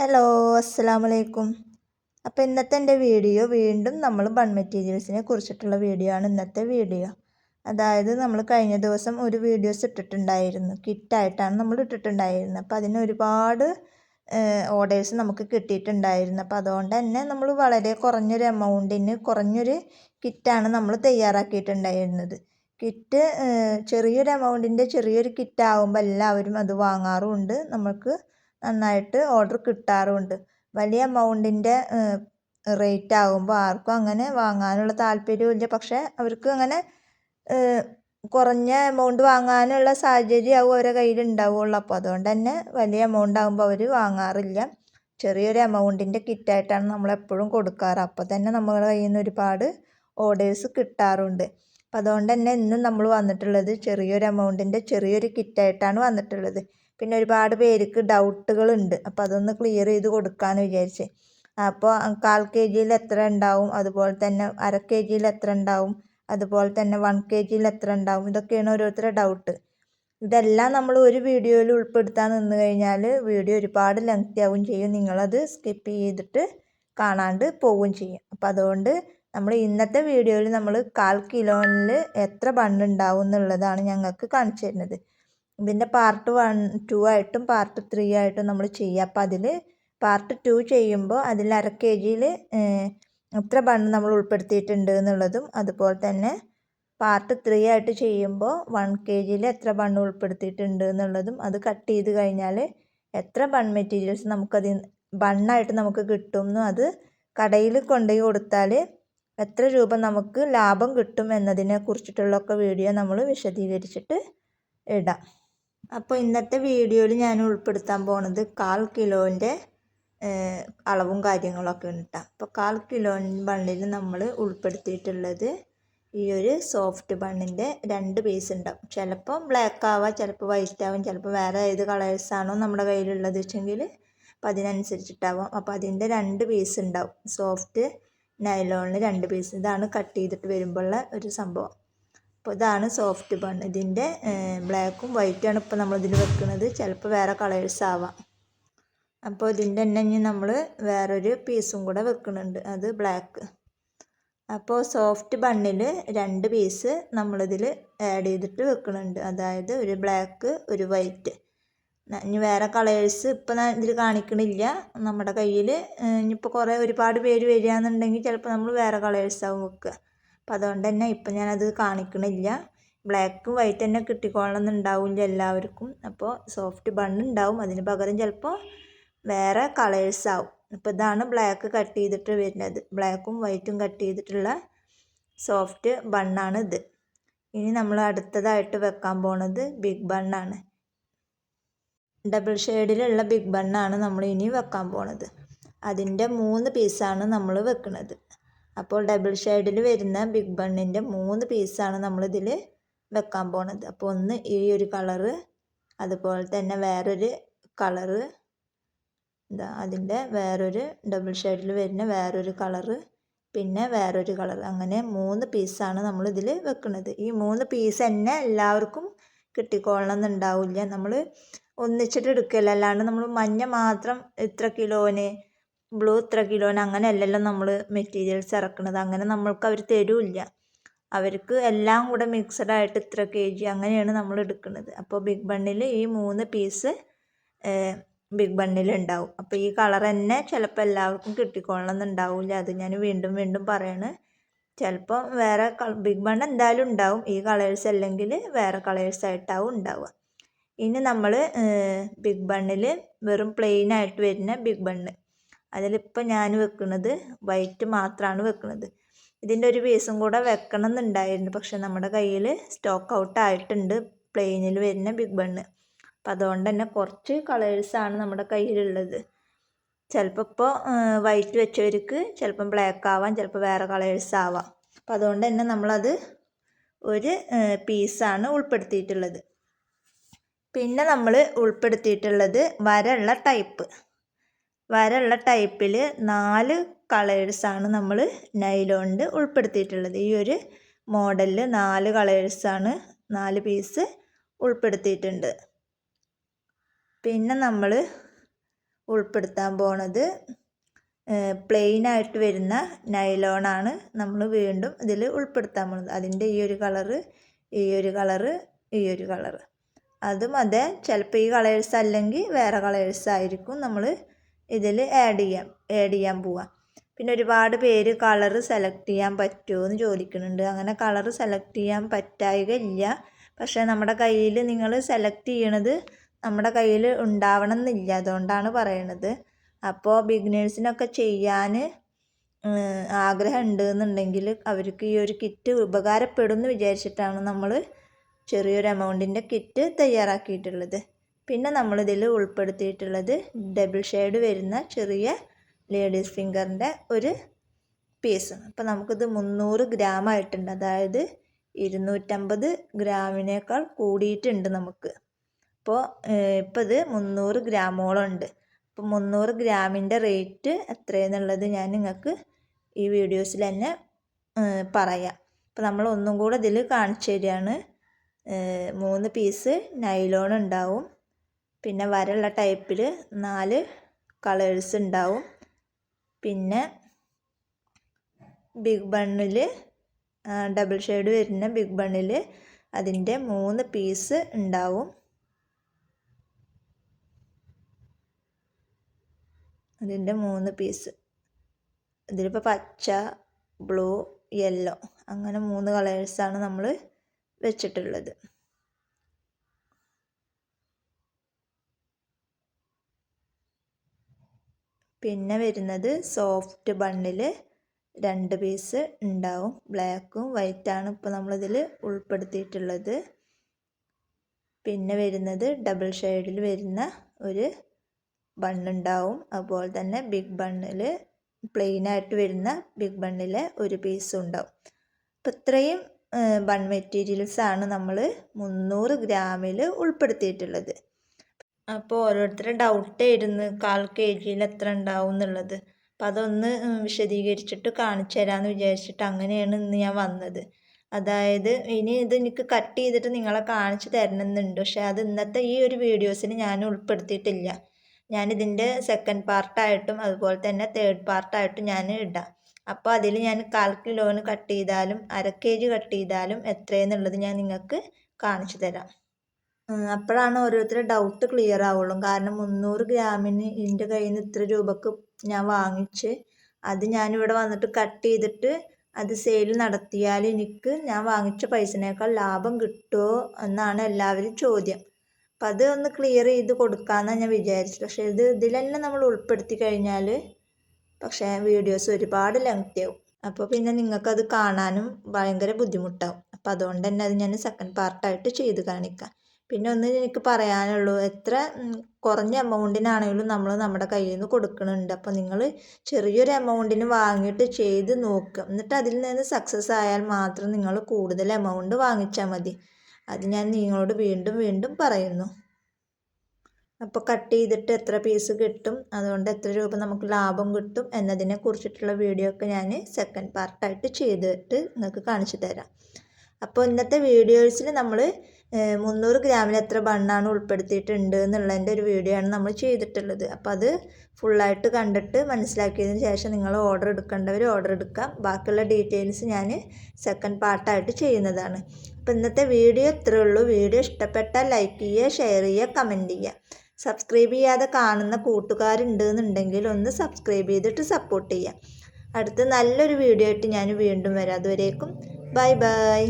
Hello അസ്സാം വലൈക്കും അപ്പോൾ ഇന്നത്തെ എന്റെ വീഡിയോ വീണ്ടും നമ്മൾ ബൺ മെറ്റീരിയൽസിനെ കുറിച്ചിട്ടുള്ള വീഡിയോ ആണ് ഇന്നത്തെ വീഡിയോ. അതായത് നമ്മൾ കഴിഞ്ഞ ദിവസം ഒരു വീഡിയോസ് ഇട്ടിട്ടുണ്ടായിരുന്നു. കിറ്റായിട്ടാണ് നമ്മൾ ഇട്ടിട്ടുണ്ടായിരുന്നത്. അപ്പോൾ അതിന് ഒരുപാട് ഓർഡേഴ്സ് നമുക്ക് കിട്ടിയിട്ടുണ്ടായിരുന്നു. അപ്പോൾ അതുകൊണ്ട് തന്നെ നമ്മൾ വളരെ കുറഞ്ഞൊരു എമൗണ്ടിന് കുറഞ്ഞൊരു കിറ്റാണ് നമ്മൾ തയ്യാറാക്കിയിട്ടുണ്ടായിരുന്നത്. കിറ്റ് ചെറിയൊരു എമൗണ്ടിന്റെ ചെറിയൊരു കിറ്റ് ആകുമ്പോൾ എല്ലാവരും അത് വാങ്ങാറുമുണ്ട് നമുക്ക് നന്നായിട്ട് ഓർഡർ കിട്ടാറുമുണ്ട് വലിയ എമൗണ്ടിന്റെ റേറ്റ് ആകുമ്പോൾ ആർക്കും അങ്ങനെ വാങ്ങാനുള്ള താല്പര്യമില്ല പക്ഷേ അവർക്ക് അങ്ങനെ കുറഞ്ഞ എമൗണ്ട് വാങ്ങാനുള്ള സാഹചര്യമാവും അവരുടെ കയ്യിൽ ഉണ്ടാവുള്ളൂ. അപ്പോൾ അതുകൊണ്ട് തന്നെ വലിയ എമൗണ്ട് ആകുമ്പോൾ അവർ വാങ്ങാറില്ല. ചെറിയൊരു എമൗണ്ടിന്റെ കിറ്റായിട്ടാണ് നമ്മളെപ്പോഴും കൊടുക്കാറ്. അപ്പോൾ തന്നെ നമ്മുടെ കയ്യിൽ നിന്ന് ഒരുപാട് ഓർഡേഴ്സ് കിട്ടാറുണ്ട്. അപ്പോൾ അതുകൊണ്ട് തന്നെ ഇന്നും നമ്മൾ വന്നിട്ടുള്ളത് ചെറിയൊരു എമൗണ്ടിന്റെ ചെറിയൊരു കിറ്റായിട്ടാണ് വന്നിട്ടുള്ളത്. പിന്നെ ഒരുപാട് പേർക്ക് ഡൗട്ടുകളുണ്ട്. അപ്പോൾ അതൊന്ന് ക്ലിയർ ചെയ്ത് കൊടുക്കാമെന്ന് വിചാരിച്ച്. അപ്പോൾ കാൽ കെ ജിയിൽ എത്ര ഉണ്ടാവും? അതുപോലെ തന്നെ അര കെ ജിയിൽ എത്ര ഉണ്ടാവും? അതുപോലെ തന്നെ വൺ കെ ജിയിൽ എത്ര ഉണ്ടാവും? ഇതൊക്കെയാണ് ഓരോരുത്തരുടെ ഡൗട്ട് ഇതെല്ലാം നമ്മൾ ഒരു വീഡിയോയിൽ ഉൾപ്പെടുത്താൻ നിന്ന് കഴിഞ്ഞാൽ വീഡിയോ ഒരുപാട് ലെങ്തി ആവുകയും ചെയ്യും. നിങ്ങളത് സ്കിപ്പ് ചെയ്തിട്ട് കാണാണ്ട് പോവുകയും ചെയ്യും. അപ്പോൾ അതുകൊണ്ട് നമ്മൾ ഇന്നത്തെ വീഡിയോയിൽ നമ്മൾ കാൽ കിലോയിൽ എത്ര ബണ്ണുണ്ടാവും എന്നുള്ളതാണ് ഞങ്ങൾക്ക് കാണിച്ചു തരുന്നത്. ഇതിന്റെ പാർട്ട് വൺ ടു ആയിട്ടും പാർട്ട് ത്രീ ആയിട്ടും നമ്മൾ ചെയ്യുക. അപ്പോൾ അതിൽ പാർട്ട് ടു ചെയ്യുമ്പോൾ അതിൽ അര കെ ജിയിൽ എത്ര ബൺ നമ്മൾ ഉൾപ്പെടുത്തിയിട്ടുണ്ട് എന്നുള്ളതും അതുപോലെ തന്നെ പാർട്ട് ത്രീ ആയിട്ട് ചെയ്യുമ്പോൾ വൺ കെ ജിയിൽ എത്ര ബൺ ഉൾപ്പെടുത്തിയിട്ടുണ്ട് എന്നുള്ളതും അത് കട്ട് ചെയ്ത് കഴിഞ്ഞാൽ എത്ര ബൺ മെറ്റീരിയൽസ് നമുക്കത് ബണ്ണായിട്ട് നമുക്ക് കിട്ടും എന്നും അത് കടയിൽ കൊണ്ടുപോയി കൊടുത്താൽ എത്ര രൂപ നമുക്ക് ലാഭം കിട്ടും എന്നതിനെ കുറിച്ചിട്ടുള്ളൊക്കെ വീഡിയോ നമ്മൾ വിശദീകരിച്ചിട്ട് ഇടാം. അപ്പോൾ ഇന്നത്തെ വീഡിയോയിൽ ഞാൻ ഉൾപ്പെടുത്താൻ പോണത് കാൽ കിലോന്റെ അളവും കാര്യങ്ങളൊക്കെ ഉണ്ട് അപ്പോൾ കാൽ കിലോ ബണ്ണിൽ നമ്മൾ ഉൾപ്പെടുത്തിയിട്ടുള്ളത് ഈ ഒരു സോഫ്റ്റ് ബണ്ണിന്റെ രണ്ട് പീസ് ഉണ്ടാവും. ചിലപ്പോൾ ബ്ലാക്ക് ആവാം ചിലപ്പോൾ വൈറ്റ് ആവും ചിലപ്പോൾ വേറെ ഏത് കളേഴ്സാണോ നമ്മുടെ കയ്യിലുള്ളത് വെച്ചെങ്കിൽ അപ്പോൾ അതിനനുസരിച്ചിട്ടാവും. അപ്പോൾ അതിന്റെ രണ്ട് പീസ് ഉണ്ടാവും. സോഫ്റ്റ് നൈലോണിൽ രണ്ട് പീസ് ഇതാണ് കട്ട് ചെയ്തിട്ട് വരുമ്പോഴുള്ള ഒരു സംഭവം. അപ്പോൾ ഇതാണ് സോഫ്റ്റ് ബൺ. ഇതിന്റെ ബ്ലാക്കും വൈറ്റാണ് ഇപ്പോൾ നമ്മളിതിൽ വെക്കുന്നത് ചിലപ്പോൾ വേറെ കളേഴ്സ് ആവാം. അപ്പോൾ ഇതിന്റെ തന്നെ ഇനി നമ്മൾ വേറൊരു പീസും കൂടെ വെക്കുന്നുണ്ട് അത് ബ്ലാക്ക്. അപ്പോൾ സോഫ്റ്റ് ബണ്ണിൽ രണ്ട് പീസ് നമ്മളിതിൽ ആഡ് ചെയ്തിട്ട് വെക്കുന്നുണ്ട് അതായത് ഒരു ബ്ലാക്ക് ഒരു വൈറ്റ്. ഇനി വേറെ കളേഴ്സ് ഇപ്പം ഇതിൽ കാണിക്കണില്ല. നമ്മുടെ കയ്യിൽ ഇനിയിപ്പോൾ കുറേ ഒരുപാട് പേര് വരികയാണെന്നുണ്ടെങ്കിൽ ചിലപ്പോൾ നമ്മൾ വേറെ കളേഴ്സ് ആവും വെക്കുക. അപ്പം അതുകൊണ്ട് തന്നെ ഇപ്പം ഞാനത് കാണിക്കണില്ല. ബ്ലാക്ക് വൈറ്റ് തന്നെ കിട്ടിക്കോളണമെന്നുണ്ടാവില്ല എല്ലാവർക്കും. അപ്പോൾ സോഫ്റ്റ് ബണ്ണുണ്ടാവും. അതിന് പകരം ചിലപ്പോൾ വേറെ കളേഴ്സ് ആവും അപ്പോൾ ഇതാണ് ബ്ലാക്ക് കട്ട് ചെയ്തിട്ട് വരുന്നത്. ബ്ലാക്കും വൈറ്റും കട്ട് ചെയ്തിട്ടുള്ള സോഫ്റ്റ് ബണ്ണാണ് ഇത് ഇനി നമ്മൾ അടുത്തതായിട്ട് വെക്കാൻ പോണത് ബിഗ് ബണ്ണാണ്. ഡബിൾ ഷെയ്ഡിലുള്ള ബിഗ് ബണ്ണാണ് നമ്മൾ ഇനി വെക്കാൻ പോണത്. അതിന്റെ മൂന്ന് പീസാണ് നമ്മൾ വെക്കുന്നത് അപ്പോൾ ഡബിൾ ഷെയ്ഡിൽ വരുന്ന ബിഗ് ബണ്ണിന്റെ മൂന്ന് പീസാണ് നമ്മളിതിൽ വെക്കാൻ പോണത്. അപ്പോൾ ഒന്ന് ഈ ഒരു കളറ് അതുപോലെ തന്നെ വേറൊരു കളറ് എന്താ അതിന്റെ വേറൊരു ഡബിൾ ഷെയ്ഡിൽ വരുന്ന വേറൊരു കളറ് പിന്നെ വേറൊരു കളർ അങ്ങനെ മൂന്ന് പീസാണ് നമ്മളിതിൽ വെക്കുന്നത് ഈ മൂന്ന് പീസ് തന്നെ എല്ലാവർക്കും കിട്ടിക്കോളണം എന്നുണ്ടാവില്ല. നമ്മൾ ഒന്നിച്ചിട്ട് എടുക്കില്ല അല്ലാണ്ട് നമ്മൾ മഞ്ഞ മാത്രം ഇത്ര കിലോന് ബ്ലൂ ഇത്ര കിലോന് അങ്ങനെയല്ലല്ലോ നമ്മൾ മെറ്റീരിയൽസ് ഇറക്കുന്നത്. അങ്ങനെ നമ്മൾക്ക് അവർ തരില്ല. അവർക്ക് എല്ലാം കൂടെ മിക്സഡ് ആയിട്ട് ഇത്ര കെ ജി അങ്ങനെയാണ് നമ്മൾ എടുക്കുന്നത്. അപ്പോൾ ബിഗ് ബണ്ണിൽ ഈ മൂന്ന് പീസ് ബിഗ് ബണ്ണിൽ ഉണ്ടാവും. അപ്പോൾ ഈ കളർ തന്നെ ചിലപ്പോൾ എല്ലാവർക്കും കിട്ടിക്കൊള്ളണം എന്നുണ്ടാവില്ല. അത് ഞാൻ വീണ്ടും വീണ്ടും പറയാണ്. ചിലപ്പോൾ വേറെ ബിഗ് ബൺ എന്തായാലും ഉണ്ടാവും. ഈ കളേഴ്സ് അല്ലെങ്കിൽ വേറെ കളേഴ്സ് ആയിട്ടാവും ഉണ്ടാവുക. ഇനി നമ്മൾ ബിഗ് ബണ്ണിൽ വെറും പ്ലെയിൻ ആയിട്ട് വരുന്ന ബിഗ് ബണ്ണ് അതിലിപ്പോൾ ഞാൻ വെക്കുന്നത് വൈറ്റ് മാത്രമാണ് വെക്കുന്നത്. ഇതിന്റെ ഒരു പീസും കൂടെ വെക്കണം എന്നുണ്ടായിരുന്നു പക്ഷെ നമ്മുടെ കയ്യിൽ സ്റ്റോക്ക് ഔട്ട് ആയിട്ടുണ്ട്. പ്ലെയിനിൽ വരുന്ന ബിഗ് ബണ്ണ് അപ്പം അതുകൊണ്ട് തന്നെ കുറച്ച് കളേഴ്സാണ് നമ്മുടെ കയ്യിലുള്ളത്. ചിലപ്പോൾ ഇപ്പോൾ വൈറ്റ് വെച്ചവർക്ക് ചിലപ്പം ബ്ലാക്ക് ആവാം ചിലപ്പോൾ വേറെ കളേഴ്സ് ആവാം. അപ്പം അതുകൊണ്ട് തന്നെ നമ്മളത് ഒരു പീസാണ് ഉൾപ്പെടുത്തിയിട്ടുള്ളത്. പിന്നെ നമ്മൾ ഉൾപ്പെടുത്തിയിട്ടുള്ളത് വരയുള്ള ടൈപ്പ് വരയുള്ള ടൈപ്പിൽ നാല് കളേഴ്സാണ് നമ്മൾ നൈലോണിൽ ഉൾപ്പെടുത്തിയിട്ടുള്ളത്. ഈ ഒരു മോഡലിൽ നാല് കളേഴ്സാണ് നാല് പീസ് ഉൾപ്പെടുത്തിയിട്ടുണ്ട്. പിന്നെ നമ്മൾ ഉൾപ്പെടുത്താൻ പോണത് പ്ലെയിൻ ആയിട്ട് വരുന്ന നൈലോണാണ് നമ്മൾ വീണ്ടും ഇതിൽ ഉൾപ്പെടുത്താൻ പോകുന്നത് അതിന്റെ ഈ ഒരു കളറ് ഈ ഒരു കളറ് ഈ ഒരു കളറ് അതും അതെ ചിലപ്പോൾ ഈ കളേഴ്സ് അല്ലെങ്കിൽ വേറെ കളേഴ്സ് ആയിരിക്കും നമ്മൾ ഇതിൽ ആഡ് ചെയ്യാം ആഡ് ചെയ്യാൻ പോവാം. പിന്നെ ഒരുപാട് പേര് കളർ സെലക്ട് ചെയ്യാൻ പറ്റുമോ എന്ന് ചോദിക്കുന്നുണ്ട്. അങ്ങനെ കളർ സെലക്ട് ചെയ്യാൻ പറ്റായിക ഇല്ല പക്ഷേ നമ്മുടെ കയ്യിൽ നിങ്ങൾ സെലക്ട് ചെയ്യണത് നമ്മുടെ കയ്യിൽ ഉണ്ടാവണം എന്നില്ല അതുകൊണ്ടാണ് പറയണത്. അപ്പോൾ ബിഗിനേഴ്സിനൊക്കെ ചെയ്യാൻ ആഗ്രഹം ഉണ്ട് എന്നുണ്ടെങ്കിൽ അവർക്ക് ഈ ഒരു കിറ്റ് ഉപകാരപ്പെടും എന്ന് വിചാരിച്ചിട്ടാണ് നമ്മൾ ചെറിയൊരു എമൗണ്ടിന്റെ കിറ്റ് തയ്യാറാക്കിയിട്ടുള്ളത്. പിന്നെ നമ്മളിതിൽ ഉൾപ്പെടുത്തിയിട്ടുള്ളത് ഡബിൾ ഷെയ്ഡ് വരുന്ന ചെറിയ ലേഡീസ് ഫിംഗറിന്റെ ഒരു പീസ് അപ്പോൾ നമുക്കിത് മുന്നൂറ് ഗ്രാം ആയിട്ടുണ്ട്. അതായത് ഇരുന്നൂറ്റമ്പത് ഗ്രാമിനേക്കാൾ കൂടിയിട്ടുണ്ട് നമുക്ക്. അപ്പോൾ ഇപ്പോൾ ഇത് മുന്നൂറ് ഗ്രാമോളം ഉണ്ട്. അപ്പോൾ മുന്നൂറ് ഗ്രാമിന്റെ റേറ്റ് എത്രയെന്നുള്ളത് ഞാൻ നിങ്ങൾക്ക് ഈ വീഡിയോസിൽ തന്നെ പറയാം. അപ്പോൾ നമ്മൾ ഒന്നും കൂടെ ഇതിൽ കാണിച്ചു തരികയാണ്. മൂന്ന് പീസ് നൈലോൺ ഉണ്ടാവും. പിന്നെ വരയുള്ള ടൈപ്പിൽ നാല് കളേഴ്സ് ഉണ്ടാവും പിന്നെ ബിഗ് ബണ്ണിൽ ഡബിൾ ഷെയ്ഡ് വരുന്ന ബിഗ് ബണ്ണിൽ അതിന്റെ മൂന്ന് പീസ് ഉണ്ടാവും അതിന്റെ മൂന്ന് പീസ്. ഇതിലിപ്പോൾ പച്ച ബ്ലൂ യെല്ലോ അങ്ങനെ മൂന്ന് കളേഴ്സാണ് നമ്മൾ വെച്ചിട്ടുള്ളത്. പിന്നെ വരുന്നത് സോഫ്റ്റ് ബണ്ണിൽ രണ്ട് പീസ് ഉണ്ടാവും. ബ്ലാക്കും വൈറ്റാണ് ഇപ്പോൾ നമ്മളിതിൽ ഉൾപ്പെടുത്തിയിട്ടുള്ളത്. പിന്നെ വരുന്നത് ഡബിൾ ഷെയ്ഡിൽ വരുന്ന ഒരു ബണ്ണുണ്ടാവും അതുപോലെ തന്നെ ബിഗ് ബണ്ണിൽ പ്ലെയിനായിട്ട് വരുന്ന ബിഗ് ബണ്ണിലെ ഒരു പീസും ഉണ്ടാവും. അപ്പോൾ ഇത്രയും ബൺ മെറ്റീരിയൽസാണ് നമ്മൾ മുന്നൂറ് ഗ്രാമിൽ ഉൾപ്പെടുത്തിയിട്ടുള്ളത്. അപ്പോൾ ഓരോരുത്തരുടെ ഡൗട്ടായിരുന്നു കാൽ കെ ജിയിൽ എത്ര ഉണ്ടാവും എന്നുള്ളത്. അപ്പം അതൊന്ന് വിശദീകരിച്ചിട്ട് കാണിച്ചു തരാമെന്ന് വിചാരിച്ചിട്ട് അങ്ങനെയാണ് ഇന്ന് ഞാൻ വന്നത്. അതായത് ഇനി ഇത് എനിക്ക് കട്ട് ചെയ്തിട്ട് നിങ്ങളെ കാണിച്ചു തരണമെന്നുണ്ട്. പക്ഷേ അത് ഇന്നത്തെ ഈ ഒരു വീഡിയോസിന് ഞാൻ ഉൾപ്പെടുത്തിയിട്ടില്ല. ഞാനിതിന്റെ സെക്കൻഡ് പാർട്ടായിട്ടും അതുപോലെ തന്നെ തേർഡ് പാർട്ടായിട്ടും ഞാൻ ഇടാം. അപ്പോൾ അതിൽ ഞാൻ കാൽ കിലോന് കട്ട് ചെയ്താലും അര കെ ജി കട്ട് ചെയ്താലും എത്രയെന്നുള്ളത് ഞാൻ നിങ്ങൾക്ക് കാണിച്ചു തരാം. അപ്പോഴാണ് ഓരോരുത്തരുടെ ഡൗട്ട് ക്ലിയർ ആവുള്ളൂ. കാരണം മുന്നൂറ് ഗ്രാമിന് എന്റെ കയ്യിൽ നിന്ന് ഇത്ര രൂപക്ക് ഞാൻ വാങ്ങിച്ച് അത് ഞാനിവിടെ വന്നിട്ട് കട്ട് ചെയ്തിട്ട് അത് സെയിൽ നടത്തിയാൽ എനിക്ക് ഞാൻ വാങ്ങിച്ച പൈസനേക്കാൾ ലാഭം കിട്ടുമോ എന്നാണ് എല്ലാവരും ചോദ്യം. അപ്പം അത് ഒന്ന് ക്ലിയർ ചെയ്ത് കൊടുക്കാമെന്നാണ് ഞാൻ വിചാരിച്ചത്. പക്ഷേ ഇത് ഇതിലെല്ലാം നമ്മൾ ഉൾപ്പെടുത്തി കഴിഞ്ഞാൽ പക്ഷേ വീഡിയോസ് ഒരുപാട് ലെങ്തി ആവും. അപ്പോൾ പിന്നെ നിങ്ങൾക്കത് കാണാനും ഭയങ്കര ബുദ്ധിമുട്ടാവും. അപ്പോൾ അതുകൊണ്ട് തന്നെ അത് ഞാൻ സെക്കൻഡ് പാർട്ടായിട്ട് ചെയ്ത് കാണിക്കാം. പിന്നെ ഒന്ന് എനിക്ക് പറയാനുള്ളൂ എത്ര കുറഞ്ഞ എമൗണ്ടിനാണെങ്കിലും നമ്മൾ നമ്മുടെ കയ്യിൽ നിന്ന് കൊടുക്കുന്നുണ്ട്. അപ്പോൾ നിങ്ങൾ ചെറിയൊരു എമൗണ്ടിന് വാങ്ങിയിട്ട് ചെയ്ത് നോക്കുക എന്നിട്ട് അതിൽ നിന്ന് സക്സസ് ആയാൽ മാത്രം നിങ്ങൾ കൂടുതൽ എമൗണ്ട് വാങ്ങിച്ചാൽ മതി. അത് ഞാൻ നിങ്ങളോട് വീണ്ടും വീണ്ടും പറയുന്നു. അപ്പോൾ കട്ട് ചെയ്തിട്ട് എത്ര പീസ് കിട്ടും അതുകൊണ്ട് എത്ര രൂപ നമുക്ക് ലാഭം കിട്ടും എന്നതിനെ കുറിച്ചിട്ടുള്ള വീഡിയോ ഒക്കെ ഞാൻ സെക്കൻഡ് പാർട്ടായിട്ട് ചെയ്തിട്ട് നിങ്ങൾക്ക് കാണിച്ചു തരാം. അപ്പോൾ ഇന്നത്തെ വീഡിയോസിൽ നമ്മൾ മുന്നൂറ് ഗ്രാമിൽ എത്ര ബണ്ണാണ് ഉൾപ്പെടുത്തിയിട്ടുണ്ട് എന്നുള്ളതിന്റെ ഒരു വീഡിയോ ആണ് നമ്മൾ ചെയ്തിട്ടുള്ളത്. അപ്പോൾ അത് ഫുള്ളായിട്ട് കണ്ടിട്ട് മനസ്സിലാക്കിയതിന് ശേഷം നിങ്ങൾ ഓർഡർ എടുക്കേണ്ടവർ ഓർഡർ എടുക്കാം ബാക്കിയുള്ള ഡീറ്റെയിൽസ് ഞാൻ സെക്കൻഡ് പാർട്ടായിട്ട് ചെയ്യുന്നതാണ്. അപ്പോൾ ഇന്നത്തെ വീഡിയോ ഇത്രയേ ഉള്ളൂ. വീഡിയോ ഇഷ്ടപ്പെട്ടാൽ ലൈക്ക് ചെയ്യുക ഷെയർ ചെയ്യുക കമന്റ് ചെയ്യുക. സബ്സ്ക്രൈബ് ചെയ്യാതെ കാണുന്ന കൂട്ടുകാരുണ്ട് എന്നുണ്ടെങ്കിൽ ഒന്ന് സബ്സ്ക്രൈബ് ചെയ്തിട്ട് സപ്പോർട്ട് ചെയ്യുക. അടുത്ത നല്ലൊരു വീഡിയോ ആയിട്ട് ഞാൻ വീണ്ടും വരാം. അതുവരേക്കും ബൈ ബൈ